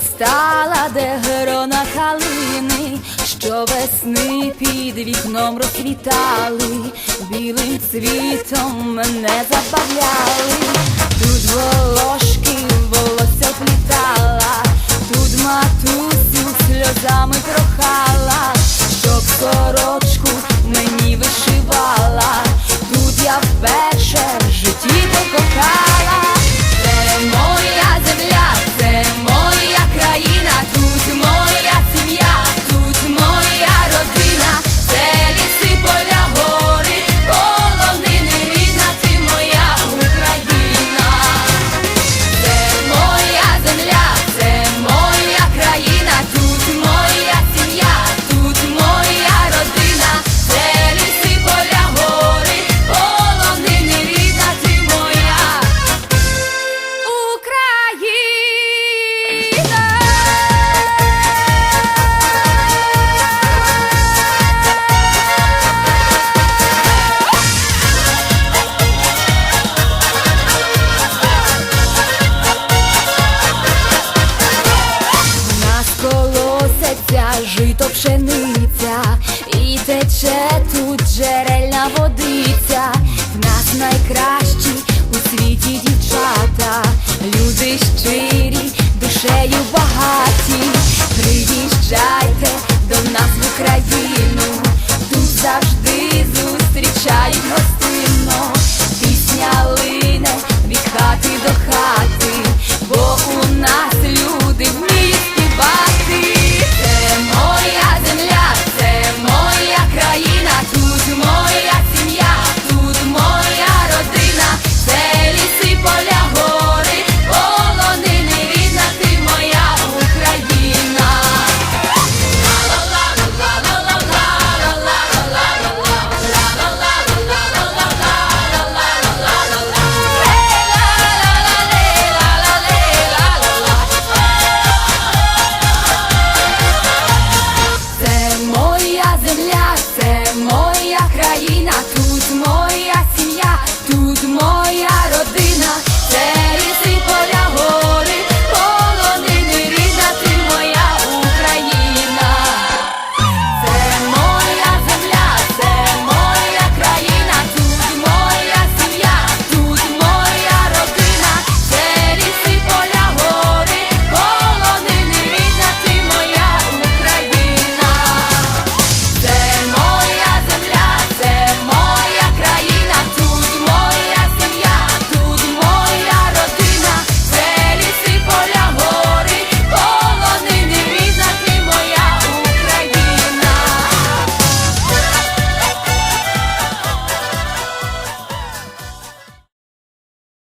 Виростала, де грона калини, що весни під вікном розквітали, білим цвітом мене забавляли, тут волошки пшениця, і тече тут джерельна водиця. В нас найкращі у світі дівчата, люди щирі, душею багаті. Приїжджайте до нас в Україну, моя.